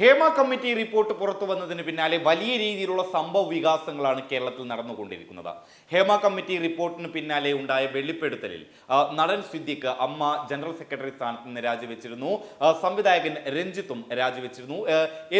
Hema committee report പുറത്തു വന്നതിന് പിന്നാലെ വലിയ രീതിയിലുള്ള സംഭവ വികാസങ്ങളാണ് കേരളത്തിൽ നടന്നുകൊണ്ടിരിക്കുന്നത്. ഹേമ കമ്മിറ്റി റിപ്പോർട്ടിന് പിന്നാലെ ഉണ്ടായ വെളിപ്പെടുത്തലിൽ നടൻ സിദ്ദിഖ് അമ്മ ജനറൽ സെക്രട്ടറി സ്ഥാനത്ത് നിന്ന് രാജിവെച്ചിരുന്നു. സംവിധായകൻ രഞ്ജിത്തും രാജിവെച്ചിരുന്നു.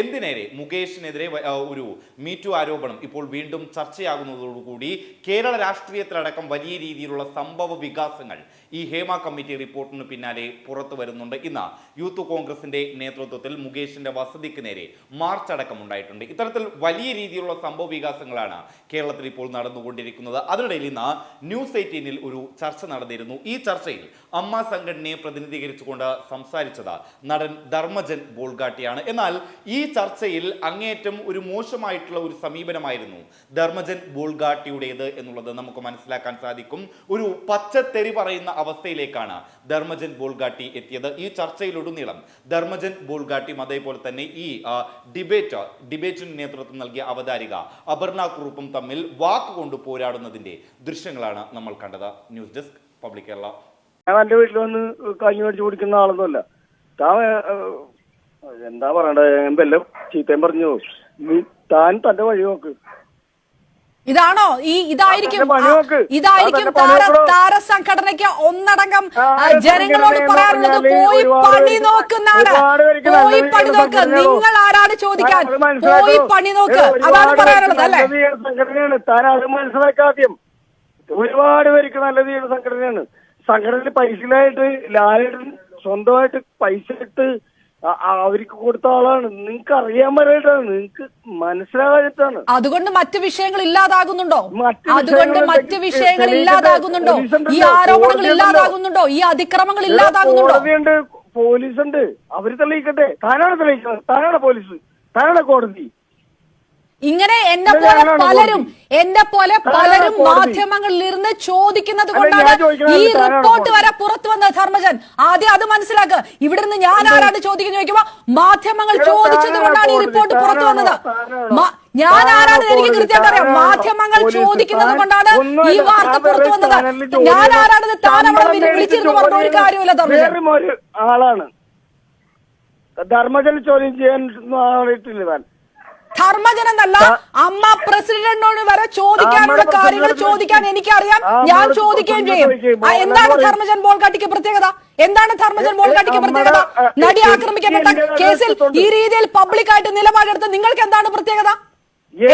എന്തിനേറെ മുകേഷിനെതിരെ ഒരു മീറ്റു ആരോപണം ഇപ്പോൾ വീണ്ടും ചർച്ചയാകുന്നതോടുകൂടി കേരള രാഷ്ട്രീയത്തിലടക്കം വലിയ രീതിയിലുള്ള സംഭവ വികാസങ്ങൾ ഈ ഹേമ കമ്മിറ്റി റിപ്പോർട്ടിന് പിന്നാലെ പുറത്തു വരുന്നുണ്ട്. ഇന്ന് യൂത്ത് കോൺഗ്രസിന്റെ നേതൃത്വത്തിൽ മുകേഷിന്റെ വസതിക്ക് നേരെ മാർച്ച് അടക്കം ഉണ്ടായിട്ടുണ്ട്. ഇത്തരത്തിൽ വലിയ രീതിയിലുള്ള സംഭവ വികാസങ്ങളാണ് കേരളത്തിൽ ഇപ്പോൾ നടന്നുകൊണ്ടിരിക്കുന്നത്. അതിനിടയിൽ ഇന്ന് ന്യൂസ് എയ്റ്റീനിൽ ഒരു ചർച്ച നടന്നിരുന്നു. ഈ ചർച്ചയിൽ അമ്മ സംഘടനയെ പ്രതിനിധീകരിച്ചുകൊണ്ട് സംസാരിച്ചത് നടൻ ധർമ്മജൻ ബോൾഗാട്ടിയാണ്. എന്നാൽ ഈ ചർച്ചയിൽ അങ്ങേയറ്റം ഒരു മോശമായിട്ടുള്ള ഒരു സമീപനമായിരുന്നു ധർമ്മജൻ ബോൾഗാട്ടിയുടേത് എന്നുള്ളത് നമുക്ക് മനസ്സിലാക്കാൻ സാധിക്കും. ഒരു പച്ചത്തെറി പറയുന്ന അവസ്ഥയിലേക്കാണ് ധർമ്മജൻ ബോൾഗാട്ടി എത്തിയത്. ഈ ചർച്ചയിലുടനീളം ധർമ്മജൻ ബോൾഗാട്ടിയും അതേപോലെ തന്നെ ആ, ഡിബേറ്റ് ഡിബേറ്റിന് നേതൃത്വം നൽകിയ അവതാരിക അപർണ കുറുപ്പും തമ്മിൽ വാക്കുകൊണ്ട് പോരാടുന്നതിന്റെ ദൃശ്യങ്ങളാണ് നമ്മൾ കണ്ടത്. News desk public Kerala. ഞാൻ എന്റെ വീട്ടിൽ വന്ന് കാഞ്ഞു മേടിച്ച് കുടിക്കുന്ന ആളൊന്നുമല്ല. താൻ എന്താ പറയണ്ടേ? എന്തെല്ലാം ചീത്തയും പറഞ്ഞു. താൻ തന്റെ വഴി നോക്ക്. ഇതാണോ? ഈ ഇതായിരിക്കും. ഇതായിരിക്കും താര താര സംഘടനയ്ക്ക് ഒന്നടങ്കം ജനങ്ങളോട് പറയാറുള്ളത് പോയി പണി നോക്കുന്നാണ് പോയി പണി നോക്ക്. നിങ്ങൾ ആരാണ് ചോദിക്കാൻ? പോയി പണി നോക്ക്. അതാണ് പറയാറുള്ളത് അല്ലേ? സംഘടനയാണ്. താൻ അത് മനസ്സിലാക്കാദ്യം ഒരുപാട് പേർക്ക് നല്ല രീതിയിൽ സംഘടനയാണ്. സംഘടനയിൽ പൈസയിലായിട്ട് ലാലായിട്ട് സ്വന്തമായിട്ട് പൈസ ഇട്ട് അവർക്ക് കൊടുത്ത ആളാണ്. നിങ്ങൾക്ക് അറിയാൻ പറ്റായിട്ടാണ് നിങ്ങൾക്ക് മനസ്സിലാകാഞ്ഞിട്ടാണ്. അതുകൊണ്ട് മറ്റു വിഷയങ്ങൾ ഇല്ലാതാകുന്നുണ്ടോ? അതുകൊണ്ട് മറ്റു വിഷയങ്ങൾ ഇല്ലാതാകുന്നുണ്ടോ? ഈ ആരോപണങ്ങൾ ഇല്ലാതാകുന്നുണ്ടോ? ഈ അതിക്രമങ്ങൾ ഇല്ലാതാകുന്നുണ്ടോ? കോടതിയുണ്ട്. പോലീസ് ഉണ്ട് അവർ തെളിയിക്കട്ടെ. താനാണ് തെളിയിക്കുന്നത്. താനാണ് പോലീസ്. താനാണ് കോടതി. ഇങ്ങനെ എന്നെ പോലെ പലരും. എന്നെ പോലെ പലരും മാധ്യമങ്ങളിൽ ഇരുന്ന് ചോദിക്കുന്നത് കൊണ്ടാണ് ഈ റിപ്പോർട്ട് വരെ പുറത്തു വന്നത് ധർമ്മജൻ. ആദ്യം അത് മനസ്സിലാക്കുക നിന്ന് ഞാൻ ആരാണ് ചോദിക്കുന്ന ചോദിക്കുമ്പോ മാധ്യമങ്ങൾ ഇവിടെ ചോദിച്ചത് കൊണ്ടാണ് ഈ റിപ്പോർട്ട് പുറത്തു വന്നത്. ഞാൻ ആരാണ് എനിക്ക് കൃത്യമായിട്ട് അറിയാം. മാധ്യമങ്ങൾ ചോദിക്കുന്നത് കൊണ്ടാണ് ഈ വാർത്ത പുറത്തു വന്നത്. ഞാൻ. ആരാണെന്ന് ശമ്പളം വിളിച്ചിരുന്നു പറഞ്ഞ ഒരു കാര്യമില്ല ധർമ്മജൻ. ആളാണ്. ധർമ്മജൻ ചോദ്യം ചെയ്യാൻ താൻ. ധർമ്മജൻ എന്നല്ല അമ്മ പ്രസിഡന്റിനോട് വരെ ചോദിക്കാനുള്ള കാര്യങ്ങൾ ചോദിക്കാൻ എനിക്കറിയാം. ഞാൻ ചോദിക്കുകയും ചെയ്യും. എന്താണ് ധർമ്മജൻ ബോൾഗാട്ടിക്ക് പ്രത്യേകത? എന്താണ് ധർമ്മജൻ ബോൾഗാട്ടിക്ക് പ്രത്യേകത? നടി ആക്രമിക്കപ്പെട്ട കേസിൽ ഈ രീതിയിൽ പബ്ലിക്കായിട്ട് നിലപാടെടുത്ത് നിങ്ങൾക്ക് എന്താണ് പ്രത്യേകത?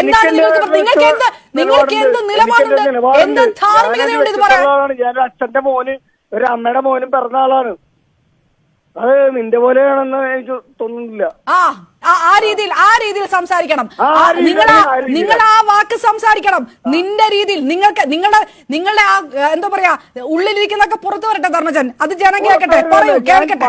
എന്താണ് നിങ്ങൾക്ക് നിങ്ങൾക്ക് എന്ത് നിങ്ങൾക്ക് എന്ത് നിലപാടുണ്ട്. എന്ത് ധാർമ്മികതയുണ്ട് ഇത് പറയാൻ? അച്ഛന്റെ മോന് ഒരു അമ്മയുടെ മോനും പിറന്ന ആളാണ്. അത് നിന്റെ പോലെയാണെന്ന് എനിക്ക് തോന്നുന്നില്ല. ആ ആ- രീതിയിൽ ആ രീതിയിൽ സംസാരിക്കണം. നിങ്ങൾ നിങ്ങൾ ആ വാക്ക് സംസാരിക്കണം. നിന്റെ രീതിയിൽ നിങ്ങൾക്ക് നിങ്ങളുടെ നിങ്ങളുടെ ആ എന്താ പറയാ ഉള്ളിലിരിക്കുന്നൊക്കെ പുറത്തു വരട്ടെ ധർമ്മജൻ. അത് ജനം കേൾക്കട്ടെ പറയൂ കേൾക്കട്ടെ.